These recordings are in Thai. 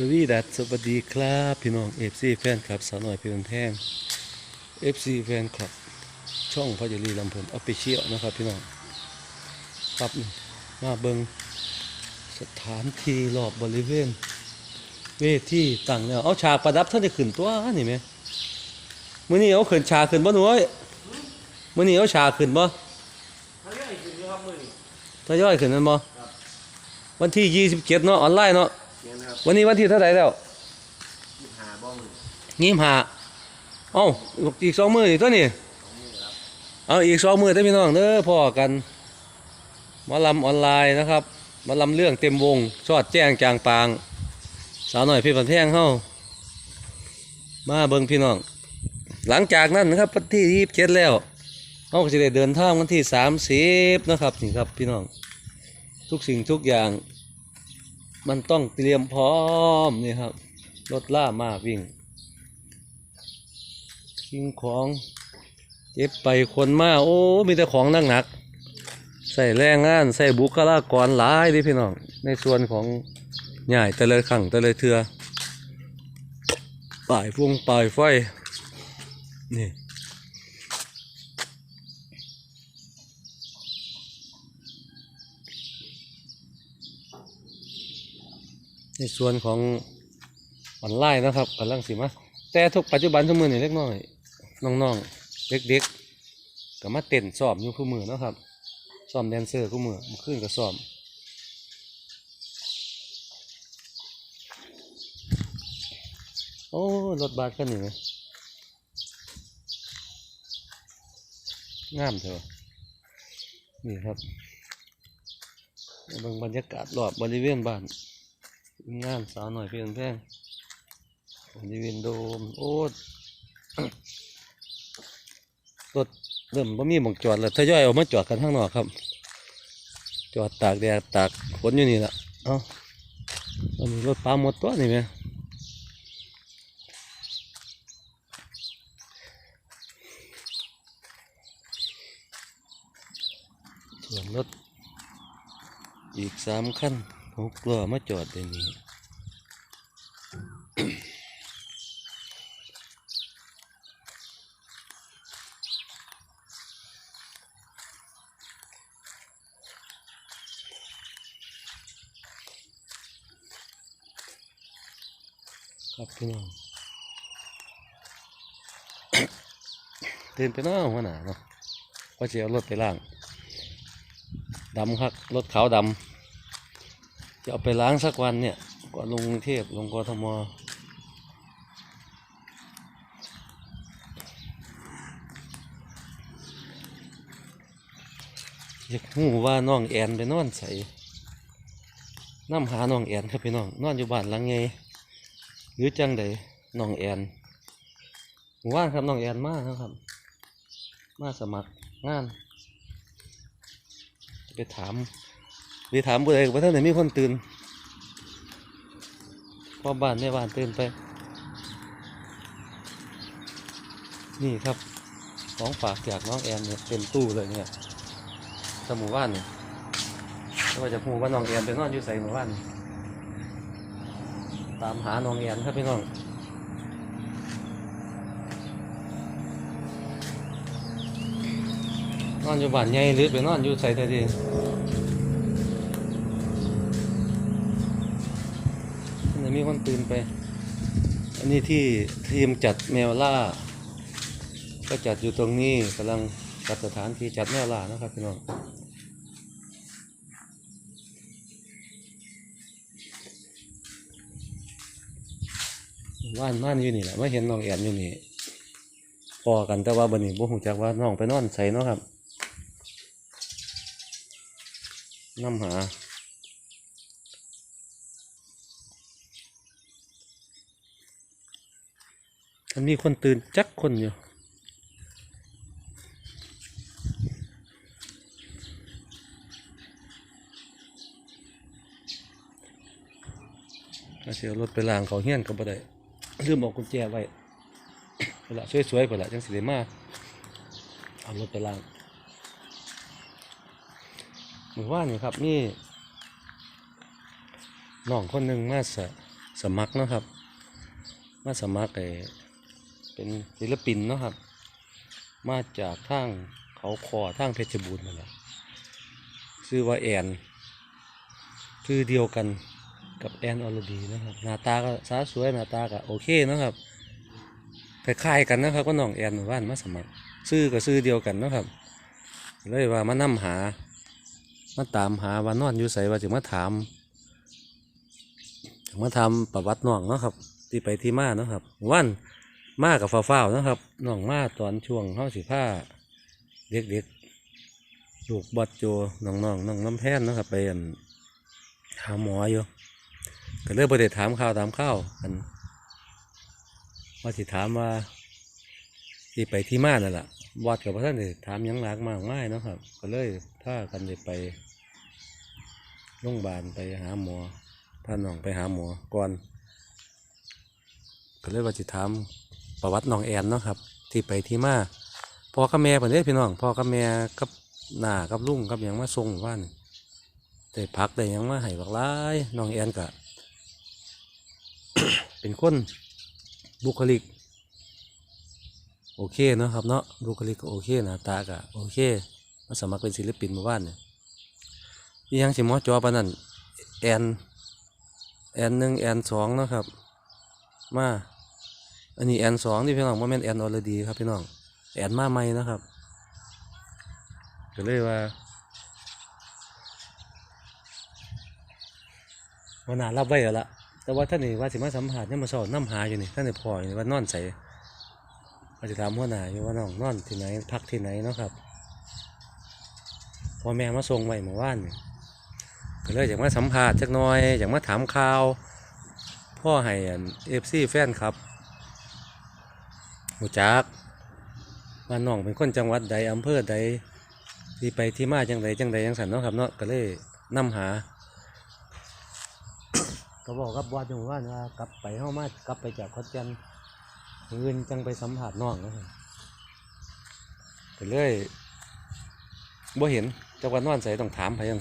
สวีดัสสวัสดีครับพี่น้องเอฟซีแฟนคลับสาวน้อยเพียงแท่งเอฟซีแฟนคลับ ช่องพจรีลำเพลินออฟฟิเชียลนะครับพี่น้องครับมาเบิงสถานที่รอบบริเวณ เวทีตั้งแล้วเอาฉากประดับท่านได้ขึ้นตัวนี่ไหมมื้อนี้เอาขึ้นฉากขึ้นบ่หนูเอ้ยมื้อนี้เอาฉากขึ้นบ่เขาเรียกไอ้คุณครับมือนี่ทยอยขึ้นนั่นบ่วันที่27เนาะออนไลน์เนาะ วันนี้วันที่เท่าไหร่แล้วยี่หาบ้องยี่สิบห้าเอ้าอีกสองมือตัวนี้เอาอีกสองมือได้พี่น้องเด้อพ่อกันมาลำออนไลน์นะครับมาลำเรื่องเต็มวงชอดแจ้งจางปาง สาวหน่อยพี่พันแท่งเข้ามาเบิ่งพี่น้อง หลังจากนั้นนะครับวันที่ยี่สิบเจ็ดแล้วเขาก็จะได้เดินทางวันที่สามสิบนะครับนี่ครับพี่น้อง ทุกสิ่งทุกอย่าง มันต้องเตรียมพร้อมนี่ครับ รถล่ามาวิ่งทิ้งของเจ็บไปคนมาโอ้มีแต่ของหนักหนักใส่แรงงานใส่บุคลากรหลายเดิพี่น้อง ในส่วนของใหญ่แต่เลยขังแต่เลยเถือป่ายฟุ้งป่ายไฟนี่ ในส่วนของออนไลน์นะครับกำลังสิมาแต่ทุกปัจจุบันทุกมือนี่เล็กน้อยน้องๆ เด็กๆก็มาเต้นซ้อมอยู่คู่มือนะครับซ้อมแดนเซอร์คู่มือเมื่อคืนก็ซ้อมโอ้รถบัสคันนี้ไหมงามเถอะนี่ครับมางบรรยากาศรอบบริเวณบ้าน งานสาวหน่อยเพียงแพงบริเวณโดมโอ้ดรถเริ่มบ่มีหมองจอดแล้วทยอยออกมาจอดกันข้างนอกครับ จอดตากแดดตากฝนอยู่นี่ละเอ้าอันรถปลาหมดตัวนี่ไหมส่วนรถอีกสามขั้น หกล้อมาจอดในนี้ครับพี่น้องเตื่นไปน้อหัวหน้าเนาะก็จะเอารถไปล้างดำครับรถขาวดำ จะเอาไปล้างสักวันเนี่ยก่อนลงกรุงเทพลงกทมอยากหูว่าน้องแอนไปนอนใส่น้ำหาน้องแอนครับพี่น้องนอนอยู่บ้านหลังไงหรือจังใดน้องแอนหมู่านครับน้องแอนมานะครับ มาสมัครงาน จะไปถาม ไปถามผู้ใดว่าท่านไหนมีคนตื่นพ่อบ้านแม่บ้านตื่นไป นี่ครับของฝากจากน้องแอนเนี่ยเต็มตู้เลยเนี่ยสมู่บ้านเนี่ยไม่ว่าจะพูดว่าน้องแอนไปนอนอยู่ใส่หมู่บ้านตามหาน้องแอนครับพี่น้องนอนอยู่บ้านใหญ่หรือไปนอนอยู่ใส่แต่ดี มันมีคนตื่นไป อันนี้ที่ทีมจัดแมวล่า ก็จัดอยู่ตรงนี้กำลังจัดสถานที่จัดแมวล่านะครับพี่น้องว่านม่านอยู่นี่แหละไม่เห็นน้องแอนอยู่นี่พอกันแต่ว่าบันนี้บ่หูจักว่าน้องไปนอนใส่เนาะครับน้ำหา มันมีคนตื่นจักคนอยู่เสียรถไปล้างเขาเฮี้ยนก็บ่ได้ลืมเอากุญแจไว้เวลาสวยๆไปละจังสิได้มาเอารถไปล้างหรือว่านี่ครับนี่น้องคนหนึ่งมาสสมัครนะครับ มาสมัครไอ เป็นศิลปินเนาะครับ มาจากทางเขาคอทางเพชรบูรณ์นั่นแหละชื่อว่าแอนชื่อเดียวกันกับแอนออรดีนะครับหน้าตาก็สาสวยหน้าตาก็โอเคนะครับคล้ายๆกันนะครับก็น้องแอนหมู่บ้านมาสมัครชื่อก็ชื่อเดียวกันนะครับเลยว่ามานํหามาตามหาว่านอนอยู่ไสว่าจึงมาถามจึงมาทำประวัติน้องเนาะครับ ที่ไปที่มาเนาะครับวัน มากับฟ้าวๆนะครับน้องมาตอนช่วงเฮาสิผ้าเด็กๆลูกบอดโจน้องๆน้องน้ำแพนนะครับ ไปอั่นหาหมออยู่ก็เลยประเด็ถามข่าวถามข้าวกันว่าสิถามว่าที่ไปที่มานั่นแหละบอดกับพระท่านได้ถามยังหลากมากง่ายนะครับ ก็เลยถ้ากันได้ไปโรงพยาบาลไปหาหมอพาน้องไปหาหมอก่อนก็เลยว่าจะถาม ประวัติน้องแอนเนาะครับที่ไปที่มาพ่อกับแม่เพิ่นเด้พี่น้องพ่อกับแม่กับหน้ากับลุงกับหยังมาส่งว่านได้พักได้หยังมาให้บักหลายน้องแอนก็เป็นคนบุคลิก โอเคเนาะครับเนาะบุคลิกก็โอเคน้าตาก็โอเคมาสมัครเป็นศิลปินหมู่บ้านเนี่ยยังสิมอจอปนนั้นแอนแอนหนึ่งแอนสองนะครับ มา อันนี้แอนสองนี่พี่น้องว่าแม่นแอนออลดีครับพี่น้องแอนมาใหม่นะครับก็เลยว่าวันนารับไว้แล้วละแต่ว่าท่านนี่ว่าสิมาสัมผัสเนี่ยมาสอนน้ำหาอยู่นี่ท่านนี่พออยู่นี่ว่านอนใส่ว่าจะถามหัวหน้าอยู่ว่าน้องนอนที่ไหนพักที่ไหนเนาะครับพอแม่มาส่งไว้เมื่อวานก็เลยอยากมาสัมผัสจักน่อยอยากมาถามข่าวพ่อให้เอฟซีแฟนครับ หูจักว่าน้องเป็นคนจังหวัดใดอำเภอใดที่ไปที่มาจังใดจังใดจังสันเนาะครับเนาะก็เลยนำหา ก็บอกกับบอสจังหวัดว่ากลับไปเข้ามากลับไปจากขอนแก่นเงินจังไปสัมผัสน้องนะก็เลยบ่เห็นจังหวัดนอนใส่ต้องถามไปยัง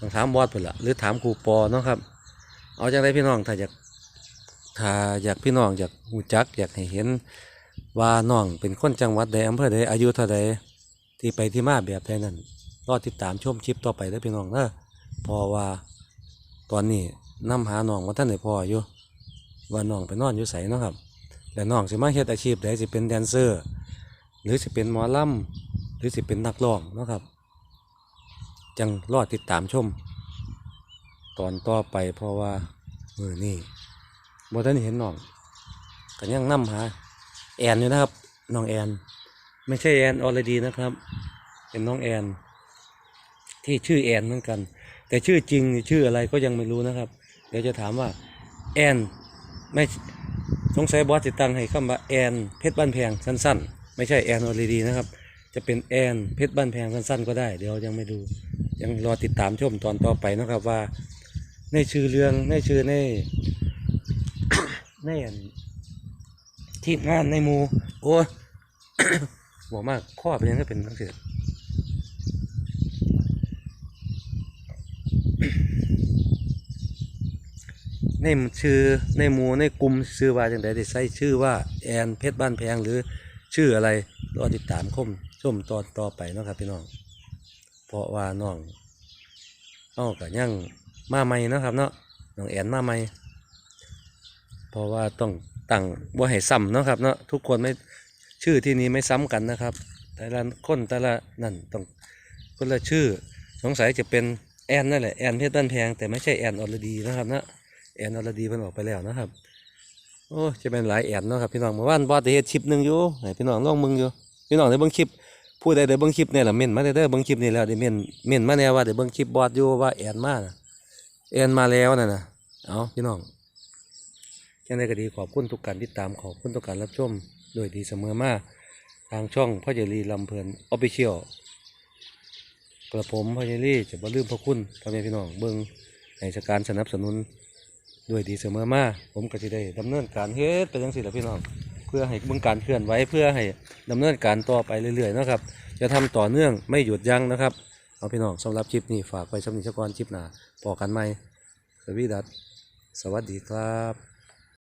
ต้องถามบอสเพิ่นละหรือถามครูปอเนาะครับ เอาจังไดพี่น้องถ้าอยากถ้าอยากพี่น้องอยากหูจักอยากให้เห็น ว่าน้องเป็นคนจังหวัดใดอำเภอใดอายุเท่าใดที่ไปที่มาแบบใดนั้นรอติดตามชมคลิปต่อไปเด้พี่น้องเด้อเพอว่าตอนนี้นํหาน้องว่าท่านได้พออยู่ว่าน้องไปนอนอยู่ไสเนาะครับและน้องสิมาเฮ็ดอาชีพใดสิเป็นแดนเซอร์ หรือสิเป็นหมอลำหรือสิเป็นนักร้องเนาะครับ จังรอติดตามชม ตอนต่อไปเพราะว่ามือนี่บ่ทันเห็นน้องก็ยังนํหา แอนอยู่นะครับ น้องแอน ไม่ใช่แอนออลดีนะครับ เป็นน้องแอน ที่ชื่อแอนเหมือนกัน แต่ชื่อจริงชื่ออะไรก็ยังไม่รู้นะครับ เดี๋ยวจะถามว่าแอนไม่สงสัยบอสติดตั้งให้คำว่าแอนเพชรบ้านแพงสั้น ๆ ไม่ใช่แอนออลดีนะครับ จะเป็นแอนเพชรบ้านแพงสั้น ๆ ก็ได้ เดี๋ยวยังไม่ดูยังรอติดตามชมตอนต่อไปนะครับว่า ในชื่อเรื่องในชื่อในในอัน ทีมงานในหมูโอ้ยบอกมากข้อเป็นยังไงเป็นทั้งเสียในชื่อในหมูในกลุ่มชื่อว่าจังไดได้ใช้ชื่อว่าแอนเพชรบ้านแพงหรือชื่ออะไรรอติดตามคมชมตอนต่อไปนะครับพี่น้อง เพราะว่าน้องเอ้าก็ยังมาใหม่นะครับเนาะน้องแอนมาใหม่เพราะว่าต้อง ตั้งว่าให้ซ้ำเนาะครับเนาะทุกคนไม่ชื่อที่นี้ไม่ซ้ำกันนะครับ แต่ละคนแต่ละนั่นต้องคนละชื่อสงสัยจะเป็นแอนนั่นแหละแอนเพชรบ้านแพงแต่ไม่ใช่แอนอรดีนะครับเนาะแอนอรดีเพิ่นออกไปแล้วนะครับ โอ้จะเป็นหลายแอนเนาะครับพี่น้องเมื่อวานบอสได้เฮ็ดคลิปหนึ่งอยู่ให้พี่น้องลองมึงอยู่พี่น้องได้เบิ่งคลิปผู้ใดได้เบิ่งคลิปเนี่ยล่ะเม่นมาได้เด้อเบิ่งคลิปนี่แล้วได้เม่นเม่นมาแน่ว่าได้เบิ่งคลิปบอสอยู่ว่าแอนมาแอนมาแล้วน่ะนะเอาพี่น้อง ยังไงก็ดีขอบคุณทุกการติดตามขอบคุณทุกการรับชมโดวยดีเสมอมาทางช่องพ่อเจรีลำเพลินออฟฟิเชียลกระผมพ่อเจรีจะบ่ลืมพระคุณพ่อแม่พี่น้องเบิ้งให้สการสนับสนุนด้วยดีเสมอมาผมก็จะได้ดำเนินการเฮ็ดไปจังสิละพี่น้อง เพื่อให้เบิ่งการเคลื่อนไหวเพื่อให้ดำเนินการต่อไปเรื่อยๆนะครับ จะทำต่อเนื่องไม่หยุดยั้งนะครับเอาพี่น้องสำหรับคลิปนี้ฝากไปสำหรับนิชกรคลิปหน้าพอกันไหมสวีดัสสวัสดีครับ